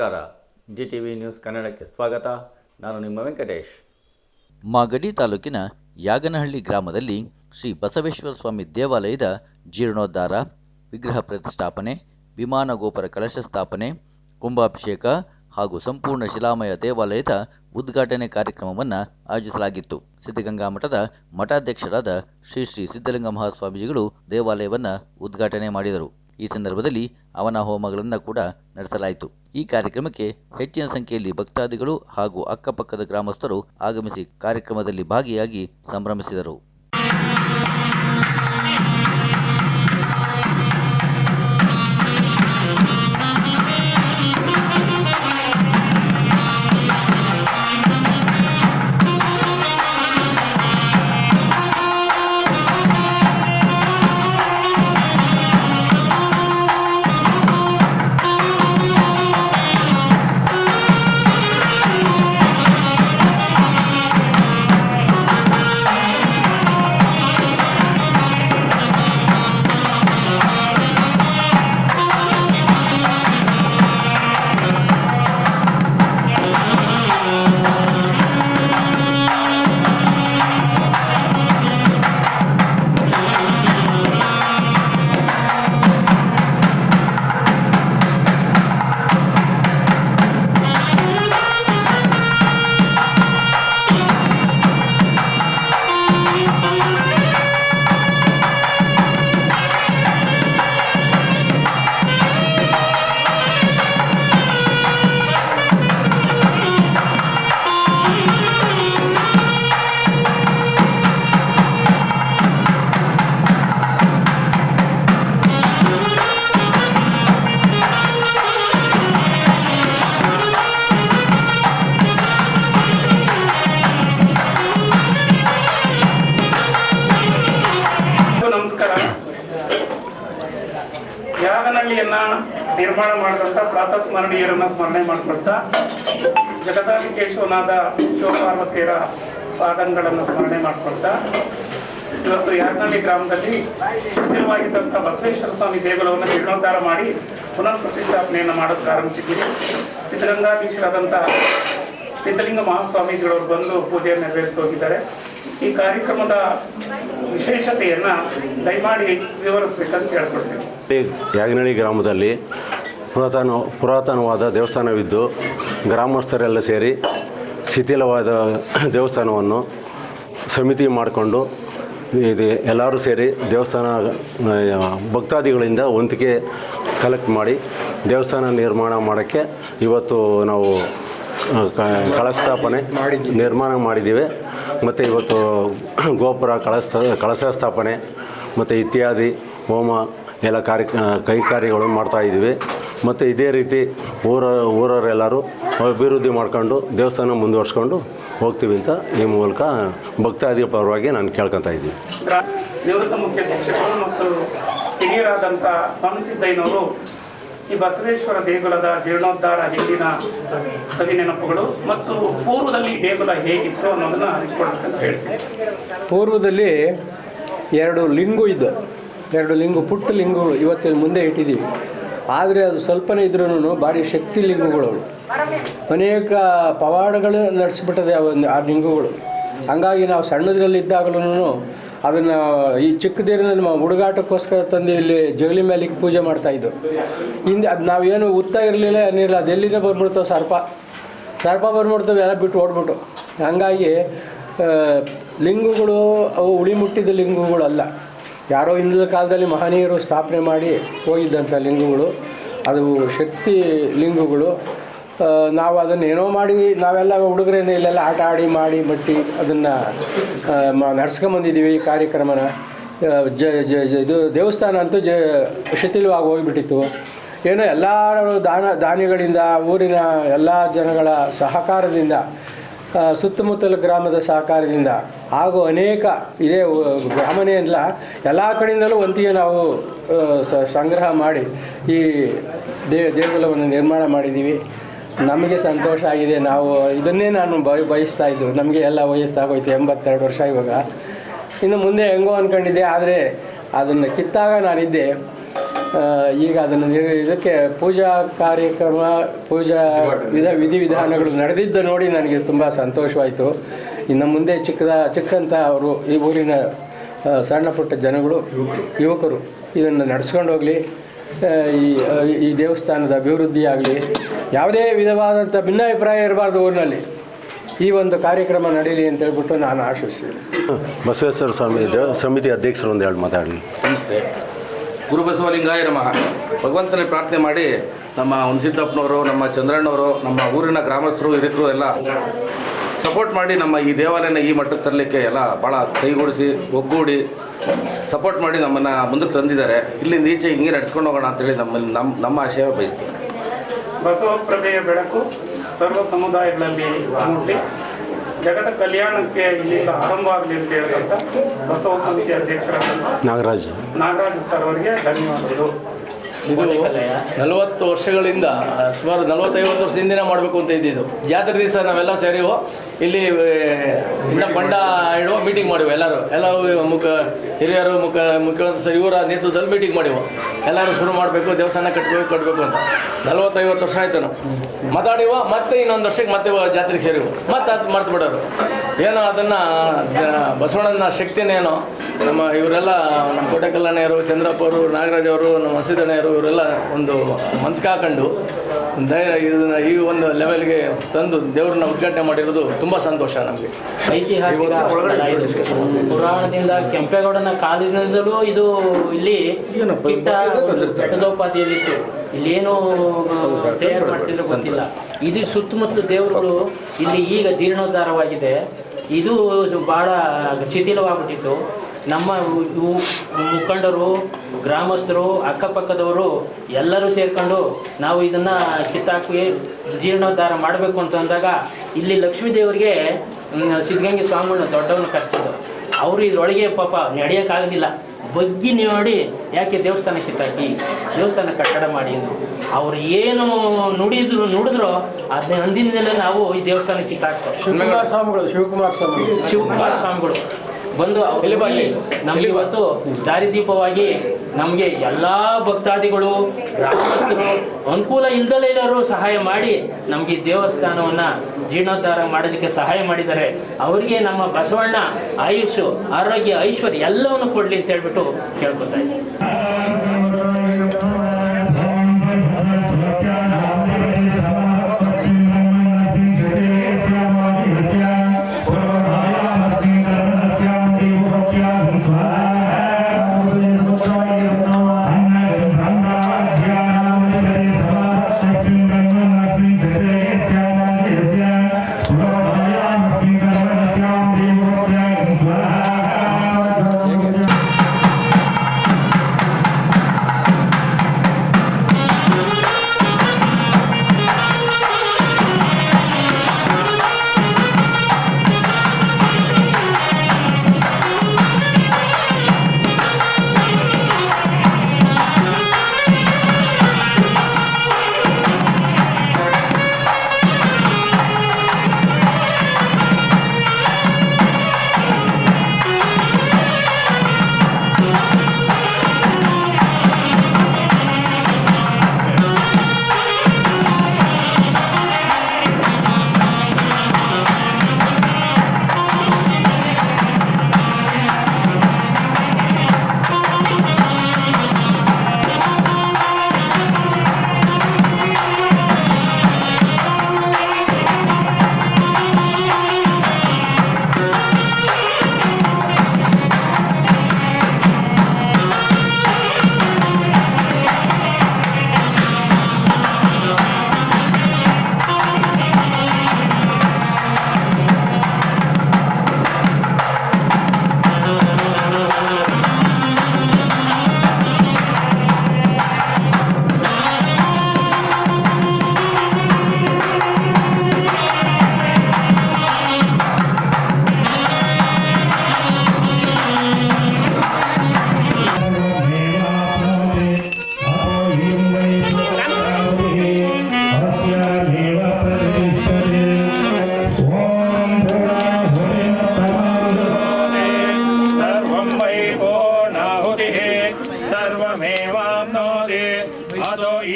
ನಮಸ್ಕಾರ. G T V news ಕನ್ನಡಕ್ಕೆ ಸ್ವಾಗತ. ನಾನು ನಿಮ್ಮ ವೆಂಕಟೇಶ್. ಮಾಗಡಿ ತಾಲೂಕಿನ ಯಾಗನಹಳ್ಳಿ ಗ್ರಾಮದಲ್ಲಿ ಶ್ರೀ ಬಸವೇಶ್ವರ ಸ್ವಾಮಿ ದೇವಾಲಯದ ಜೀರ್ಣೋದ್ಧಾರ, ವಿಗ್ರಹ ಪ್ರತಿಷ್ಠಾಪನೆ, ವಿಮಾನ ಗೋಪುರ ಕಲಶ ಸ್ಥಾಪನೆ, ಕುಂಭಾಭಿಷೇಕ ಹಾಗೂ ಸಂಪೂರ್ಣ ಶಿಲಾಮಯ ದೇವಾಲಯದ ಉದ್ಘಾಟನೆ ಕಾರ್ಯಕ್ರಮವನ್ನು ಆಯೋಜಿಸಲಾಗಿತ್ತು. ಸಿದ್ಧಗಂಗಾ ಮಠದ ಮಠಾಧ್ಯಕ್ಷರಾದ ಶ್ರೀ ಶ್ರೀ ಸಿದ್ಧಲಿಂಗ ಮಹಾಸ್ವಾಮೀಜಿಗಳು ದೇವಾಲಯವನ್ನು ಉದ್ಘಾಟನೆ ಮಾಡಿದರು. ಈ ಸಂದರ್ಭದಲ್ಲಿ ಅವನ ಹೋಮಗಳನ್ನು ಕೂಡ ನಡೆಸಲಾಯಿತು. ಈ ಕಾರ್ಯಕ್ರಮಕ್ಕೆ ಹೆಚ್ಚಿನ ಸಂಖ್ಯೆಯಲ್ಲಿ ಭಕ್ತಾದಿಗಳು ಹಾಗೂ ಅಕ್ಕಪಕ್ಕದ ಗ್ರಾಮಸ್ಥರು ಆಗಮಿಸಿ ಕಾರ್ಯಕ್ರಮದಲ್ಲಿ ಭಾಗಿಯಾಗಿ ಸಂಭ್ರಮಿಸಿದರು. ಸ್ಮರಣೀಯರನ್ನ ಸ್ಮರಣೆ ಮಾಡ್ಕೊಳ್ತಾ ಜಗದಾದಿಕೇಶವನಾದ ಶಿವಪಾರ್ವತಿಯರ ಪಾದಂಗಳನ್ನು ಸ್ಮರಣೆ ಮಾಡ್ಕೊಳ್ತಾ ಇವತ್ತು ಯಾಗನಹಳ್ಳಿ ಗ್ರಾಮದಲ್ಲಿ ಸ್ಥಿರವಾಗಿದ್ದಂಥ ಬಸವೇಶ್ವರ ಸ್ವಾಮಿ ದೇಗುಲವನ್ನು ಜೀರ್ಣೋದ್ಧಾರ ಮಾಡಿ ಪುನರ್ ಪ್ರತಿಷ್ಠಾಪನೆಯನ್ನು ಮಾಡೋದು ಪ್ರಾರಂಭಿಸಿದ್ದೀವಿ. ಸಿದ್ಧಗಂಗಾಧೀಶರಾದಂಥ ಸಿದ್ಧಲಿಂಗ ಮಹಾಸ್ವಾಮೀಜಿಗಳವರು ಬಂದು ಪೂಜೆಯನ್ನು ನೆರವೇರಿಸಿ ಹೋಗಿದ್ದಾರೆ. ಈ ಕಾರ್ಯಕ್ರಮದ ವಿಶೇಷತೆಯನ್ನು ದಯಮಾಡಿ ವಿವರಿಸಬೇಕಂತ ಹೇಳ್ಕೊಡ್ತೀವಿ ಯಾಗನಹಳ್ಳಿ ಗ್ರಾಮದಲ್ಲಿ ಪುರಾತನ, ಪುರಾತನವಾದ ದೇವಸ್ಥಾನವಿದ್ದು ಗ್ರಾಮಸ್ಥರೆಲ್ಲ ಸೇರಿ ಶಿಥಿಲವಾದ ದೇವಸ್ಥಾನವನ್ನು ಸಮಿತಿ ಮಾಡಿಕೊಂಡು ಇದು ಎಲ್ಲರೂ ಸೇರಿ ದೇವಸ್ಥಾನ ಭಕ್ತಾದಿಗಳಿಂದ ವಂತಿಗೆ ಕಲೆಕ್ಟ್ ಮಾಡಿ ದೇವಸ್ಥಾನ ನಿರ್ಮಾಣ ಮಾಡೋಕ್ಕೆ ಇವತ್ತು ನಾವು ಕಳಸ್ಥಾಪನೆ ಕ- ನಿರ್ಮಾಣ ಮಾಡಿದ್ದೀವಿ. ಮತ್ತು ಇವತ್ತು ಗೋಪುರ ಕಳಸ್ಥ ಕಳಶ ಸ್ಥಾಪನೆ ಮತ್ತು ಇತ್ಯಾದಿ ಹೋಮ ಎಲ್ಲ ಕಾರ್ಯ ಕೈಕಾರ್ಯಗಳು ಮಾಡ್ತಾಯಿದ್ದೀವಿ ಮತ್ತು ಇದೇ ರೀತಿ ಊರ ಊರವರೆಲ್ಲರೂ ಅಭಿವೃದ್ಧಿ ಮಾಡ್ಕೊಂಡು ದೇವಸ್ಥಾನ ಮುಂದುವರ್ಸ್ಕೊಂಡು ಹೋಗ್ತೀವಿ ಅಂತ ಈ ಮೂಲಕ ಭಕ್ತಾದಿ ಪರವಾಗಿ ನಾನು ಕೇಳ್ಕೊತಾ ಇದ್ದೀನಿ. ನಿವೃತ್ತ ಮುಖ್ಯ ಶಿಕ್ಷಕರು ಮತ್ತು ಹಿರಿಯರಾದಂಥ ಮನಸಿದ್ದಯ್ಯನವರು ಈ ಬಸವೇಶ್ವರ ದೇಗುಲದ ಜೀರ್ಣೋದ್ಧಾರ ಹಿಂದಿನ ಸವಿ ನೆನಪುಗಳು ಮತ್ತು ಪೂರ್ವದಲ್ಲಿ ದೇಗುಲ ಹೇಗಿತ್ತು ಅನ್ನೋದನ್ನು ಹಂಚ್ಕೊಳ್ಬೇಕಂತ ಹೇಳ್ತೀನಿ. ಪೂರ್ವದಲ್ಲಿ ಎರಡು ಲಿಂಗು ಇದ್ದ ಎರಡು ಲಿಂಗು ಪುಟ್ಟ ಲಿಂಗು ಇವತ್ತಿನ ಮುಂದೆ ಇಟ್ಟಿದ್ದೀವಿ. ಆದರೆ ಅದು ಸ್ವಲ್ಪನೇ ಇದ್ರೂ ಭಾರಿ ಶಕ್ತಿ ಲಿಂಗುಗಳು ಅನೇಕ ಪವಾಡಗಳು ನಡೆಸಿಬಿಟ್ಟದೆ ಆ ಒಂದು ಆ ಲಿಂಗುಗಳು. ಹಂಗಾಗಿ ನಾವು ಸಣ್ಣದ್ರಲ್ಲಿದ್ದಾಗಲೂ ಅದನ್ನು ಈ ಚಿಕ್ಕದೇರಿನ ನಮ್ಮ ಹುಡುಗಾಟಕ್ಕೋಸ್ಕರ ತಂದು ಇಲ್ಲಿ ಜಗಲಿ ಮೇಲೆ ಪೂಜೆ ಪೂಜೆ ಮಾಡ್ತಾಯಿದ್ದು ಹಿಂದೆ ಅದು ನಾವೇನು ಉತ್ತ ಇರಲಿಲ್ಲ ಏನಿರಲಿಲ್ಲ ಅದು ಎಲ್ಲಿಂದ ಬಂದ್ಬಿಡ್ತಾವೆ ಸರ್ಪ? ಸರ್ಪ ಬಂದ್ಬಿಡ್ತವೆ ಎಲ್ಲ ಬಿಟ್ಟು ಓಡ್ಬಿಟ್ಟು ಹಂಗಾಗಿ ಲಿಂಗಗಳು ಲಿಂಗುಗಳು ಅವು ಉಳಿ ಮುಟ್ಟಿದ ಲಿಂಗುಗಳಲ್ಲ. ಯಾರೋ ಹಿಂದಿನ ಕಾಲದಲ್ಲಿ ಮಹನೀಯರು ಸ್ಥಾಪನೆ ಮಾಡಿ ಹೋಗಿದ್ದಂಥ ಲಿಂಗಗಳು, ಅದು ಶಕ್ತಿ ಲಿಂಗಗಳು. ನಾವು ಅದನ್ನು ಏನೋ ಮಾಡಿ, ನಾವೆಲ್ಲ ಹುಡುಗರೇನೆ ಇಲ್ಲೆಲ್ಲ ಆಟ ಆಡಿ ಮಾಡಿ ಮಟ್ಟಿ ಅದನ್ನು ನಡ್ಸ್ಕೊಂಬಂದಿದ್ದೀವಿ ಈ ಕಾರ್ಯಕ್ರಮನ. ಜ ಜ, ಇದು ದೇವಸ್ಥಾನ ಅಂತೂ ಜ, ಶಿಥಿಲವಾಗಿ ಹೋಗಿಬಿಟ್ಟಿತ್ತು. ಏನೋ ಎಲ್ಲರೂ ದಾನ, ದಾನಿಗಳಿಂದ, ಊರಿನ ಎಲ್ಲ ಜನಗಳ ಸಹಕಾರದಿಂದ ಸುತ್ತಮುತ್ತಲ ಗ್ರಾಮದ ಸಹಕಾರದಿಂದ ಹಾಗೂ ಅನೇಕ ಇದೇ ಊ- ಗ್ರಾಮನೇ ಅಲ್ಲ ಎಲ್ಲ ಕಡೆಯಿಂದಲೂ ಒಂತಿಗೆ ನಾವು ಸಂಗ್ರಹ ಮಾಡಿ ಈ ದೇ, ದೇಗುಲವನ್ನು ನಿರ್ಮಾಣ ಮಾಡಿದ್ದೀವಿ. ನಮಗೆ ಸಂತೋಷ ಆಗಿದೆ. ನಾವು ಇದನ್ನೇ ನಾನು ಬಯ ಬಯಸ್ತಾ ಇದ್ದು. ನಮಗೆ ಎಲ್ಲ ವಯಸ್ಸಾಗೋಯ್ತು, ಎಂಬತ್ತೆರಡು ವರ್ಷ ಇವಾಗ. ಇನ್ನು ಮುಂದೆ ಹೆಂಗೋ ಅಂದ್ಕೊಂಡಿದ್ದೆ ಆದರೆ ಅದನ್ನು ಕಿತ್ತಾಗ ನಾನಿದ್ದೆ. ಈಗ ಅದನ್ನು ಇದಕ್ಕೆ ಪೂಜಾ ಕಾರ್ಯಕ್ರಮ ಪೂಜಾ ವಿಧ ವಿಧಿವಿಧಾನಗಳು ನಡೆದಿದ್ದು ನೋಡಿ ನನಗೆ ತುಂಬ ಸಂತೋಷವಾಯಿತು. ಇನ್ನು ಮುಂದೆ ಚಿಕ್ಕದ ಚಿಕ್ಕಂತ ಅವರು ಈ ಊರಿನ ಸಣ್ಣ ಪುಟ್ಟ ಜನಗಳು ಯುವಕರು ಇದನ್ನು ನಡೆಸ್ಕೊಂಡು ಹೋಗಲಿ. ಈ ಈ ದೇವಸ್ಥಾನದ ಅಭಿವೃದ್ಧಿ ಆಗಲಿ. ಯಾವುದೇ ವಿಧವಾದಂಥ ಭಿನ್ನಾಭಿಪ್ರಾಯ ಇರಬಾರ್ದು ಊರಿನಲ್ಲಿ. ಈ ಒಂದು ಕಾರ್ಯಕ್ರಮ ನಡೀಲಿ ಅಂತ ಹೇಳ್ಬಿಟ್ಟು ನಾನು ಆಶಿಸ್ತೀನಿ. ಬಸವೇಶ್ವರ ಸ್ವಾಮಿ ಸಮಿತಿ ಅಧ್ಯಕ್ಷರು ಒಂದು ಹೇಳಿ ಮಾತಾಡಲಿ ನಮಸ್ತೆ. ಗುರು ಬಸವಲಿಂಗಾಯ ನಮಃ. ಭಗವಂತನೇ ಪ್ರಾರ್ಥನೆ ಮಾಡಿ ನಮ್ಮ ಹುಣಸಿದ್ದಪ್ಪನವರು, ನಮ್ಮ ಚಂದ್ರಣ್ಣವರು, ನಮ್ಮ ಊರಿನ ಗ್ರಾಮಸ್ಥರು, ಹಿರಿಕರು ಎಲ್ಲ ಸಪೋರ್ಟ್ ಮಾಡಿ ನಮ್ಮ ಈ ದೇವಾಲಯನ ಈ ಮಟ್ಟಕ್ಕೆ ತರಲಿಕ್ಕೆ ಎಲ್ಲ ಭಾಳ ಕೈಗೂಡಿಸಿ, ಒಗ್ಗೂಡಿ ಸಪೋರ್ಟ್ ಮಾಡಿ ನಮ್ಮನ್ನು ಮುಂದಕ್ಕೆ ತಂದಿದ್ದಾರೆ. ಇಲ್ಲಿಂದ ಈಚೆ ಹಿಂಗೆ ನಡ್ಸ್ಕೊಂಡು ಹೋಗೋಣ ಅಂತೇಳಿ ನಮ್ಮಲ್ಲಿ ನಮ್ಮ ನಮ್ಮ ಆಶಯ ಬಯಸ್ತೀವಿ. ಬಸವ ಪ್ರಭೆಯ ಬೆಳಕು ಸರ್ವ ಸಮುದಾಯಗಳಲ್ಲಿ ಜಗದ ಕಲ್ಯಾಣಕ್ಕೆ ಇಲ್ಲಿಂದ ಆರಂಭ ಆಗಲಿ ಅಂತ ಹೇಳಿದಂಥ ಬಸವ ಸಮಿತಿ ಅಧ್ಯಕ್ಷರಾದಂಥ ನಾಗರಾಜ್. ನಾಗರಾಜ್ ಸರ್ ಅವರಿಗೆ ಧನ್ಯವಾದಗಳು. ಇದು ನಲವತ್ತು ವರ್ಷಗಳಿಂದ ಸುಮಾರು ನಲವತ್ತೈವತ್ತು ವರ್ಷ ಹಿಂದಿನ ಮಾಡಬೇಕು ಅಂತ ಇದ್ದಿದ್ದು. ಜಾತ್ರೆ ದಿವಸ ನಾವೆಲ್ಲ ಸೇರಿವು ಇಲ್ಲಿ ಬಂಡ ಇಡುವ ಮೀಟಿಂಗ್ ಮಾಡಿವು ಎಲ್ಲರೂ. ಎಲ್ಲ ಮುಖ ಹಿರಿಯರು ಮುಖ ಮುಖ್ಯಮಂತ್ರಿ ಇವರ ನೇತೃತ್ವದಲ್ಲಿ ಮೀಟಿಂಗ್ ಮಾಡಿವು. ಎಲ್ಲರೂ ಶುರು ಮಾಡಬೇಕು ದೇವಸ್ಥಾನ ಕಟ್ಟಬೇಕು ಕಟ್ಟಬೇಕು ಅಂತ. ನಲವತ್ತೈವತ್ತು ವರ್ಷ ಆಯ್ತು ನಾವು ಮಾತಾಡಿವ ಮತ್ತೆ ಇನ್ನೊಂದು ವರ್ಷಕ್ಕೆ ಮತ್ತೆ ಜಾತ್ರೆಗೆ ಸೇರಿವು. ಮತ್ತೆ ಅದು ಮರ್ತು ಬಿಡೋರು. ಏನೋ ಅದನ್ನು ಬಸವಣ್ಣನ ಶಕ್ತಿನೇನೋ ನಮ್ಮ ಇವರೆಲ್ಲ ನಮ್ಮ ಕೋಟೆ ಕಲ್ಯಾಣಿಯರು ಚಂದ್ರಪ್ಪ ಅವರು ನಾಗರಾಜ್ ಅವರು ನಮ್ಮ ಹಸಿದಣ್ಣಯರು ಇವರೆಲ್ಲ ಒಂದು ಮನ್ಸಿಗೆ ಹಾಕೊಂಡು ಧೈರ್ಯ ಇದನ್ನ ಈ ಒಂದು ಲೆವೆಲ್ಗೆ ತಂದು ದೇವ್ರನ್ನ ಉದ್ಘಾಟನೆ ಮಾಡಿರೋದು ತುಂಬ ಸಂತೋಷ ನಮಗೆ. ಪುರಾಣದಿಂದ ಕೆಂಪೇಗೌಡನ ಕಾಲದಿಂದಲೂ ಇದು ಇಲ್ಲಿ ಕಿಟ್ಟ ಒಂದು ಬೆಟ್ಟದೋಪಾದಿಯಲ್ಲಿತ್ತು ಇಲ್ಲೇನು ತಯಾರು ಮಾಡ್ತಿದ್ರು ಗೊತ್ತಿಲ್ಲ. ಇದು ಸುತ್ತಮುತ್ತಲು ದೇವರುಗಳು ಇಲ್ಲಿ ಈಗ ಜೀರ್ಣೋದ್ಧಾರವಾಗಿದೆ. ಇದು ಬಹಳ ಶಿಥಿಲವಾಗ್ಬಿಟ್ಟಿತ್ತು. ನಮ್ಮ ಮುಖಂಡರು ಗ್ರಾಮಸ್ಥರು ಅಕ್ಕಪಕ್ಕದವರು ಎಲ್ಲರೂ ಸೇರ್ಕೊಂಡು ನಾವು ಇದನ್ನ ಕಿತ್ತಾಕಿ ಜೀರ್ಣೋದ್ಧಾರ ಮಾಡಬೇಕು ಅಂತ ಅಂದಾಗ ಇಲ್ಲಿ ಲಕ್ಷ್ಮೀ ದೇವರಿಗೆ ಸಿದ್ಧಗಂಗೆ ಸ್ವಾಮಿಗಳನ್ನ ದೊಡ್ಡವನ್ನ ಕರ್ಸಿದ್ರು. ಅವರು ಇದರೊಳಗೆ ಪಾಪ ನಡೆಯೋಕ್ಕಾಗಲಿಲ್ಲ ಬಗ್ಗಿ ನೋಡಿ ಯಾಕೆ ದೇವಸ್ಥಾನಕ್ಕೆ ಕಿತ್ತಾಕಿ ದೇವಸ್ಥಾನ ಕಟ್ಟಡ ಮಾಡಿ ಎಂದು ಅವ್ರು ಏನು ನುಡಿದ್ರು ನುಡಿದ್ರೋ ಅದನ್ನ ಅಂದಿನದಲ್ಲೇ ನಾವು ಈ ದೇವಸ್ಥಾನಕ್ಕೆ ಕಿತ್ತಾಕ್ತೇವೆ ಶಿವಕುಮಾರ ಸ್ವಾಮಿಗಳು ಶಿವಕುಮಾರ ಸ್ವಾಮಿಗಳು. ಶಿವಕುಮಾರ ಸ್ವಾಮಿಗಳು. ಬಂದು. ನಮ್ಗೆ ಇವತ್ತು ದಾರಿದೀಪವಾಗಿ ನಮಗೆ ಎಲ್ಲಾ ಭಕ್ತಾದಿಗಳು ಗ್ರಾಮಸ್ಥರು ಅನುಕೂಲ ಇಲ್ದಲೇ ಇರೋರು ಸಹಾಯ ಮಾಡಿ ನಮಗೆ ದೇವಸ್ಥಾನವನ್ನು ದೇವಸ್ಥಾನವನ್ನ ಜೀರ್ಣೋದ್ಧಾರ ಮಾಡೋದಕ್ಕೆ ಸಹಾಯ ಮಾಡಿದ್ದಾರೆ. ಅವರಿಗೆ ನಮ್ಮ ಬಸವಣ್ಣ ಆಯುಷು ಆರೋಗ್ಯ ಐಶ್ವರ್ಯ ಎಲ್ಲವನ್ನು ಕೊಡಲಿ ಅಂತ ಹೇಳ್ಬಿಟ್ಟು ಕೇಳ್ಕೊತಾ ಇದ್ದೀನಿ.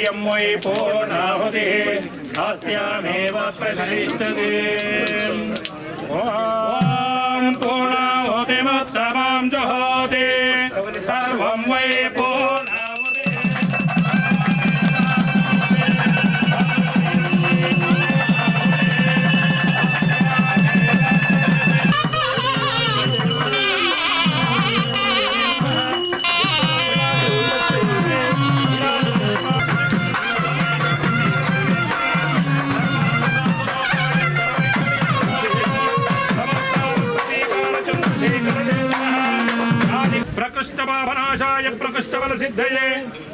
वै पूर्णाहुतिः अस्यामेव प्रतिष्ठते प्रकृष्टपापनाशाय प्रकृष्टबलसिद्धये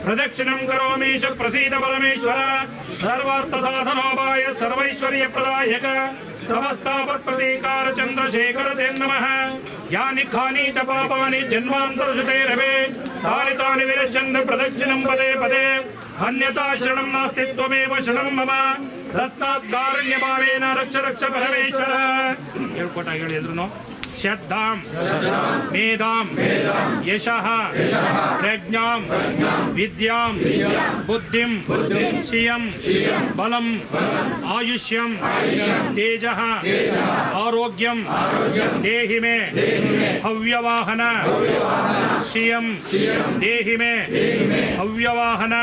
प्रदक्षिणं करोमीश प्रसीद परमेश्वर सर्वार्थसाधनोपाय सर्वैश्वर्यप्रदायक समस्तापत्प्रतीकार चन्द्रशेखर ते नमः यानि खानि च पापानि जन्मान्तरशुते रवे तानि तानि विरचन्द्र प्रदक्षिणं पदे पदे अन्यथा शरणं नास्ति त्वमेव शरणं मम तस्मात् कारुण्यभावेन रक्ष रक्ष परमेश्वर ಹೇಳ್ಕೊಟ್ಟಾಗ ಹೇಳಿದ್ರು ಶ್ರದ್ಧಾಂ श्रद्धा मेधां यशः। प्रज्ञां विद्यां बुद्धिं श्रियं बलम्। आयुष्यं तेजः। आरोग्यं देहि मे हव्यवाहन। श्रियं देहि मे हव्यवाहन।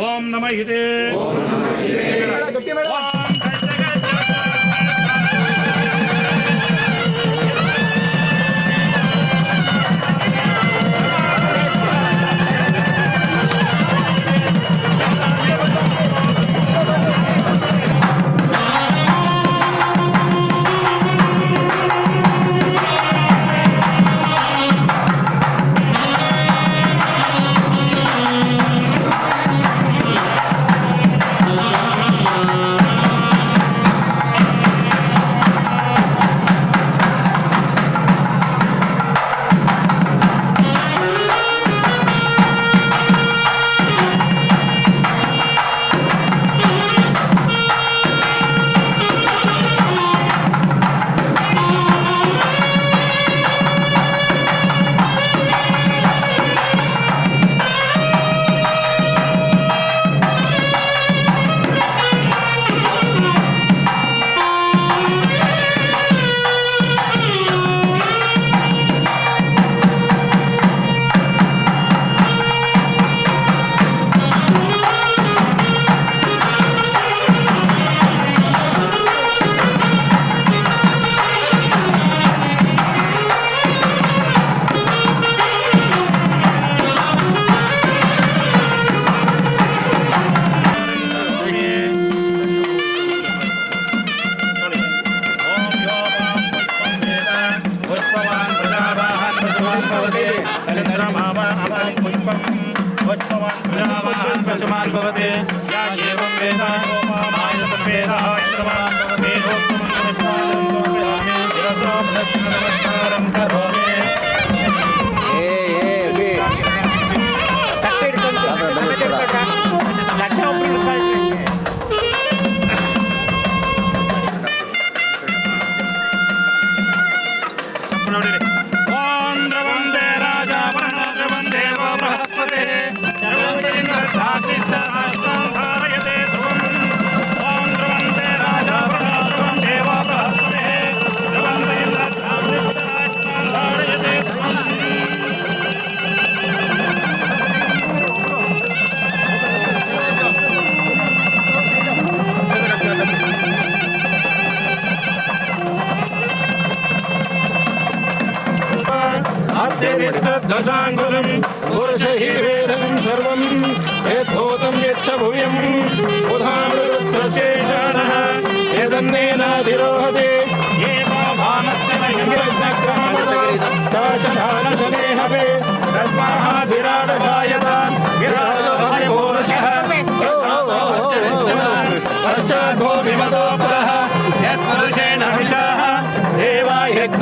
ओम नमः हिते। भवति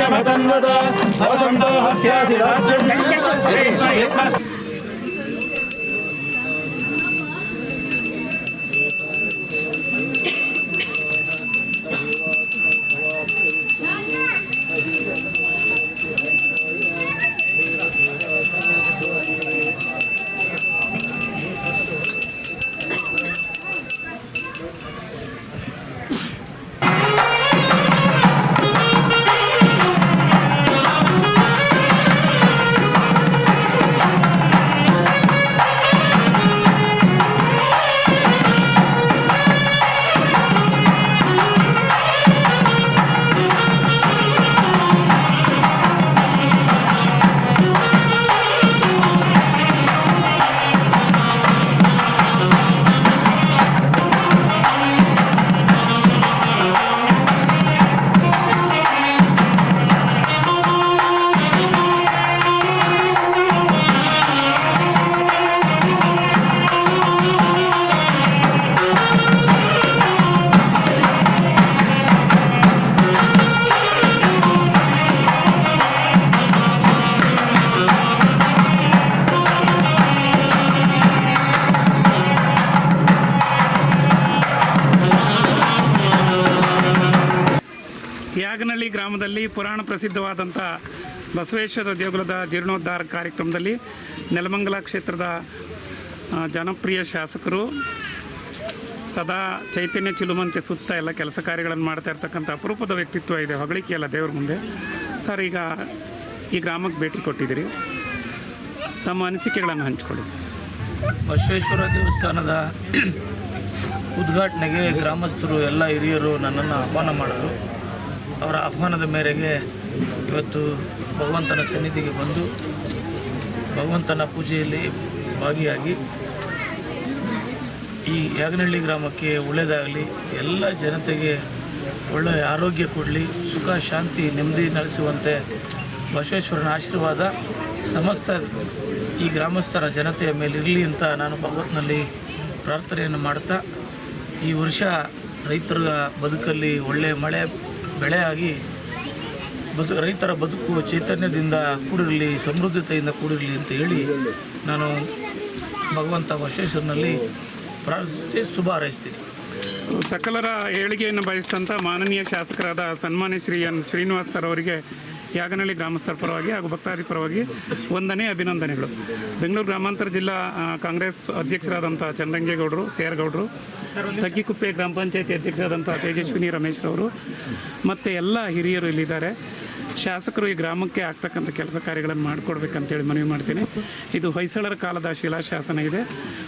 देवा यज्ञमतन्वत वसन्तो हस्यासि राज्यम् ಗ್ರಾಮದಲ್ಲಿ ಪುರಾಣ ಪ್ರಸಿದ್ಧವಾದಂಥ ಬಸವೇಶ್ವರ ದೇಗುಲದ ಜೀರ್ಣೋದ್ಧಾರ ಕಾರ್ಯಕ್ರಮದಲ್ಲಿ ನೆಲಮಂಗಲ ಕ್ಷೇತ್ರದ ಜನಪ್ರಿಯ ಶಾಸಕರು ಸದಾ ಚೈತನ್ಯ ಚಿಲುಮಂತೆ ಸುತ್ತ ಎಲ್ಲ ಕೆಲಸ ಕಾರ್ಯಗಳನ್ನು ಮಾಡ್ತಾ ಇರ್ತಕ್ಕಂಥ ಅಪರೂಪದ ವ್ಯಕ್ತಿತ್ವ ಇದೆ. ಹೊಗಳಿಕೆ ಅಲ್ಲ ದೇವ್ರ ಮುಂದೆ. ಸರ್, ಈಗ ಈ ಗ್ರಾಮಕ್ಕೆ ಭೇಟಿ ಕೊಟ್ಟಿದ್ದೀರಿ. ತಮ್ಮ ಅನಿಸಿಕೆಗಳನ್ನು ಹಂಚಿಕೊಳ್ಳಿ ಸರ್. ಬಸವೇಶ್ವರ ದೇವಸ್ಥಾನದ ಉದ್ಘಾಟನೆಗೆ ಗ್ರಾಮಸ್ಥರು, ಎಲ್ಲ ಹಿರಿಯರು ನನ್ನನ್ನು ಆಹ್ವಾನ ಮಾಡಿದರು. ಅವರ ಆಹ್ವಾನದ ಮೇರೆಗೆ ಇವತ್ತು ಭಗವಂತನ ಸನ್ನಿಧಿಗೆ ಬಂದು ಭಗವಂತನ ಪೂಜೆಯಲ್ಲಿ ಭಾಗಿಯಾಗಿ ಈ ಯಾಗನಹಳ್ಳಿ ಗ್ರಾಮಕ್ಕೆ ಒಳ್ಳೆಯದಾಗಲಿ, ಎಲ್ಲ ಜನತೆಗೆ ಒಳ್ಳೆಯ ಆರೋಗ್ಯ ಕೊಡಲಿ, ಸುಖ, ಶಾಂತಿ, ನೆಮ್ಮದಿ ನಡೆಸುವಂತೆ ಬಸವೇಶ್ವರನ ಆಶೀರ್ವಾದ ಸಮಸ್ತ ಈ ಗ್ರಾಮಸ್ಥರ ಜನತೆಯ ಇರಲಿ ಅಂತ ನಾನು ಭಗವತ್ನಲ್ಲಿ ಪ್ರಾರ್ಥನೆಯನ್ನು ಮಾಡ್ತಾ, ಈ ವರ್ಷ ರೈತರ ಬದುಕಲ್ಲಿ ಒಳ್ಳೆಯ ಮಳೆ ಬೆಳೆ ಆಗಿ ಬದು, ರೈತರ ಬದುಕು ಚೈತನ್ಯದಿಂದ ಕೂಡಿರಲಿ, ಸಮೃದ್ಧತೆಯಿಂದ ಕೂಡಿರಲಿ ಅಂತ ಹೇಳಿ ನಾನು ಭಗವಂತ ಬಸವೇಶ್ವರನಲ್ಲಿ ಪ್ರಾರ್ಥಿಸಿ ಶುಭ ಹಾರೈಸ್ತೀನಿ. ಸಕಲರ ಏಳಿಗೆಯನ್ನು ಬಯಸಿದಂಥ ಮಾನನೀಯ ಶಾಸಕರಾದ ಸನ್ಮಾನ್ಯ ಶ್ರೀ ಎನ್ ಶ್ರೀನಿವಾಸ್ ಸರ್ ಅವರಿಗೆ ಯಾಗನಹಳ್ಳಿ ಗ್ರಾಮಸ್ಥರ ಪರವಾಗಿ ಹಾಗೂ ಭಕ್ತಾದಿ ಪರವಾಗಿ ಒಂದನೇ ಅಭಿನಂದನೆಗಳು. ಬೆಂಗಳೂರು ಗ್ರಾಮಾಂತರ ಜಿಲ್ಲಾ ಕಾಂಗ್ರೆಸ್ ಅಧ್ಯಕ್ಷರಾದಂಥ ಚಂದ್ರಂಗೇಗೌಡರು ಸೇರಗೌಡರು, ತಗ್ಗಿಕುಪ್ಪೆ ಗ್ರಾಮ ಪಂಚಾಯತಿ ಅಧ್ಯಕ್ಷರಾದಂಥ ತೇಜಸ್ವಿನಿ ರಮೇಶ್ ರವರು ಮತ್ತು ಎಲ್ಲ ಹಿರಿಯರು ಇಲ್ಲಿದ್ದಾರೆ. ಶಾಸಕರು ಈ ಗ್ರಾಮಕ್ಕೆ ಆಗ್ತಕ್ಕಂಥ ಕೆಲಸ ಕಾರ್ಯಗಳನ್ನು ಮಾಡಿಕೊಡ್ಬೇಕಂತೇಳಿ ಮನವಿ ಮಾಡ್ತೀನಿ. ಇದು ಹೊಯ್ಸಳರ ಕಾಲದ ಶಿಲಾಶಾಸನ ಇದೆ,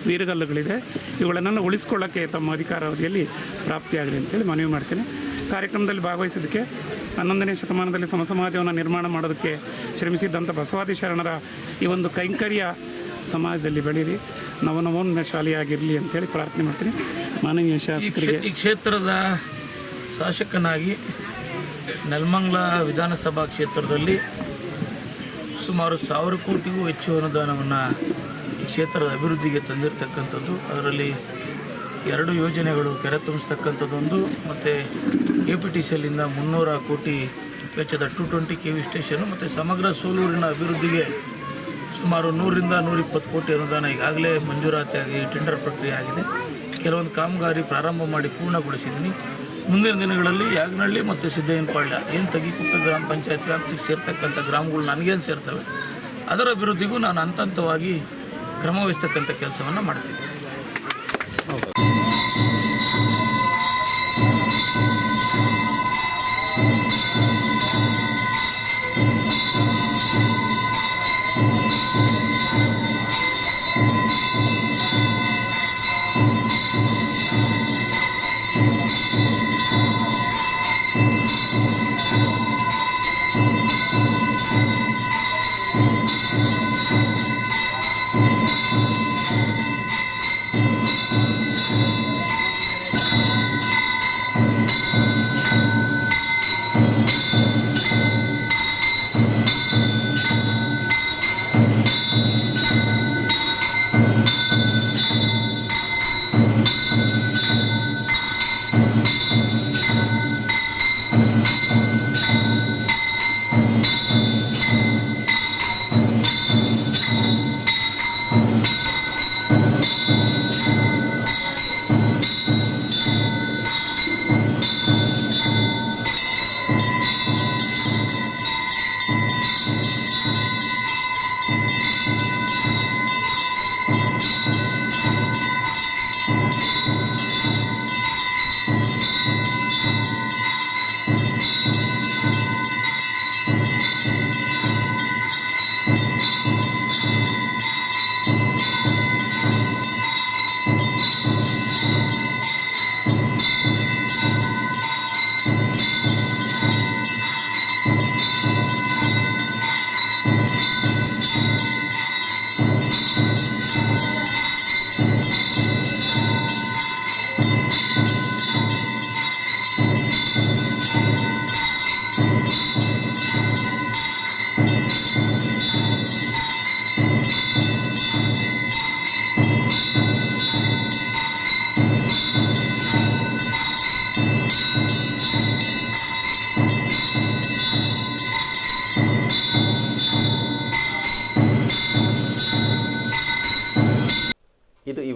ವೀರಗಲ್ಲುಗಳಿದೆ. ಇವುಗಳನ್ನೆಲ್ಲ ಉಳಿಸ್ಕೊಳ್ಳೋಕ್ಕೆ ತಮ್ಮ ಅಧಿಕಾರಾವಧಿಯಲ್ಲಿ ಪ್ರಾಪ್ತಿಯಾಗಲಿ ಅಂತೇಳಿ ಮನವಿ ಮಾಡ್ತೀನಿ. ಕಾರ್ಯಕ್ರಮದಲ್ಲಿ ಭಾಗವಹಿಸಿದ್ದಕ್ಕೆ ಹನ್ನೊಂದನೇ ಶತಮಾನದಲ್ಲಿ ಸಮಸಮಾಜವನ್ನು ನಿರ್ಮಾಣ ಮಾಡೋದಕ್ಕೆ ಶ್ರಮಿಸಿದ್ದಂಥ ಬಸವಾದಿ ಶರಣರ ಈ ಒಂದು ಕೈಂಕರ್ಯ ಸಮಾಜದಲ್ಲಿ ಬೆಳೀರಿ. ನವನವೋನ್ಮೇಷಾಲಿಯಾಗಿರಲಿ ಅಂತೇಳಿ ಪ್ರಾರ್ಥನೆ ಮಾಡ್ತೀನಿ. ಮಾನವೀಯ ಶಾಸಕರಿಗೆ ಈ ಕ್ಷೇತ್ರದ ಶಾಸಕನಾಗಿ ನೆಲಮಂಗ್ಲ ವಿಧಾನಸಭಾ ಕ್ಷೇತ್ರದಲ್ಲಿ ಸುಮಾರು ಸಾವಿರ ಕೋಟಿಗೂ ಹೆಚ್ಚು ಅನುದಾನವನ್ನು ಈ ಕ್ಷೇತ್ರದ ಅಭಿವೃದ್ಧಿಗೆ ತಂದಿರತಕ್ಕಂಥದ್ದು. ಅದರಲ್ಲಿ ಎರಡು ಯೋಜನೆಗಳು ಕೆರೆ ತುಂಬಿಸ್ತಕ್ಕಂಥದ್ದೊಂದು ಮತ್ತು ಎ ಪಿ ಟಿ ಸಿಯಲ್ಲಿಂದ ಮುನ್ನೂರ ಕೋಟಿ ವೆಚ್ಚದ two twenty K V station ಮತ್ತು ಸಮಗ್ರ ಸೋಲೂರಿನ ಅಭಿವೃದ್ಧಿಗೆ ಸುಮಾರು ನೂರಿಂದ ನೂರಿಪ್ಪತ್ತು ಕೋಟಿ ಅನುದಾನ ಈಗಾಗಲೇ ಮಂಜೂರಾತಿಯಾಗಿ ಟೆಂಡರ್ ಪ್ರಕ್ರಿಯೆ ಆಗಿದೆ. ಕೆಲವೊಂದು ಕಾಮಗಾರಿ ಪ್ರಾರಂಭ ಮಾಡಿ ಪೂರ್ಣಗೊಳಿಸಿದ್ದೀನಿ. ಮುಂದಿನ ದಿನಗಳಲ್ಲಿ ಯಾಗನಹಳ್ಳಿ ಮತ್ತು ಸಿದ್ದಯ್ಯನಪಾಳ್ಯ, ಏನು ತಗಿಕುಪ್ಪ ಗ್ರಾಮ ಪಂಚಾಯತ್ ವ್ಯಾಪ್ತಿ ಸೇರ್ತಕ್ಕಂಥ ಗ್ರಾಮಗಳು ನನಗೇನು ಸೇರ್ತವೆ, ಅದರ ಅಭಿವೃದ್ಧಿಗೂ ನಾನು ಹಂತ ಹಂತವಾಗಿ ಕ್ರಮವಹಿಸ್ತಕ್ಕಂಥ ಕೆಲಸವನ್ನು ಮಾಡ್ತೀನಿ